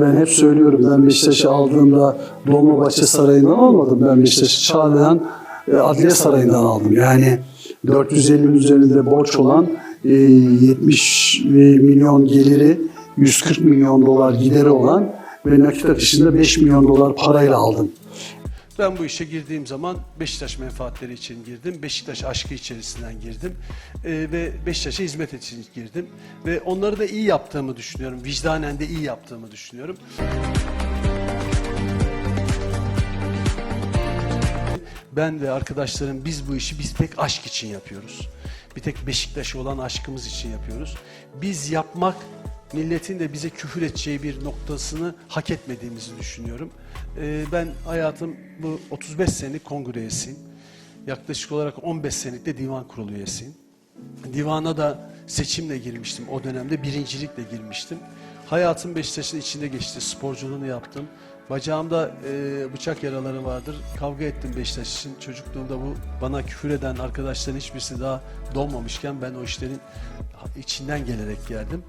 Ben hep söylüyorum ben Beşiktaş'ı aldığımda Dolmabahçe Sarayı'ndan almadım. Ben Beşiktaş'ı Çağlayan e, Adliye Sarayı'ndan aldım. Yani 450'nin üzerinde borç olan e, 70 milyon geliri 140 milyon dolar gideri olan ve nakit akışında 5 milyon dolar parayla aldım. Ben bu işe girdiğim zaman Beşiktaş menfaatleri için girdim. Beşiktaş aşkı içerisinden girdim. Ee, ve Beşiktaş'a hizmet için girdim. Ve onları da iyi yaptığımı düşünüyorum. Vicdanen de iyi yaptığımı düşünüyorum. Ben ve arkadaşlarım biz bu işi biz tek aşk için yapıyoruz. Bir tek Beşiktaş'a olan aşkımız için yapıyoruz. Biz yapmak milletin de bize küfür edeceği bir noktasını hak etmediğimizi düşünüyorum. Ee, ben hayatım bu 35 senelik kongre üyesiyim. Yaklaşık olarak 15 senelik de divan kurulu üyesiyim. Divana da seçimle girmiştim. O dönemde birincilikle girmiştim. Hayatım Beşiktaş'ın içinde geçti. Sporculuğunu yaptım. Bacağımda e, bıçak yaraları vardır. Kavga ettim Beşiktaş için. Çocukluğumda bu bana küfür eden arkadaşların hiçbirisi daha doğmamışken ben o işlerin içinden gelerek geldim.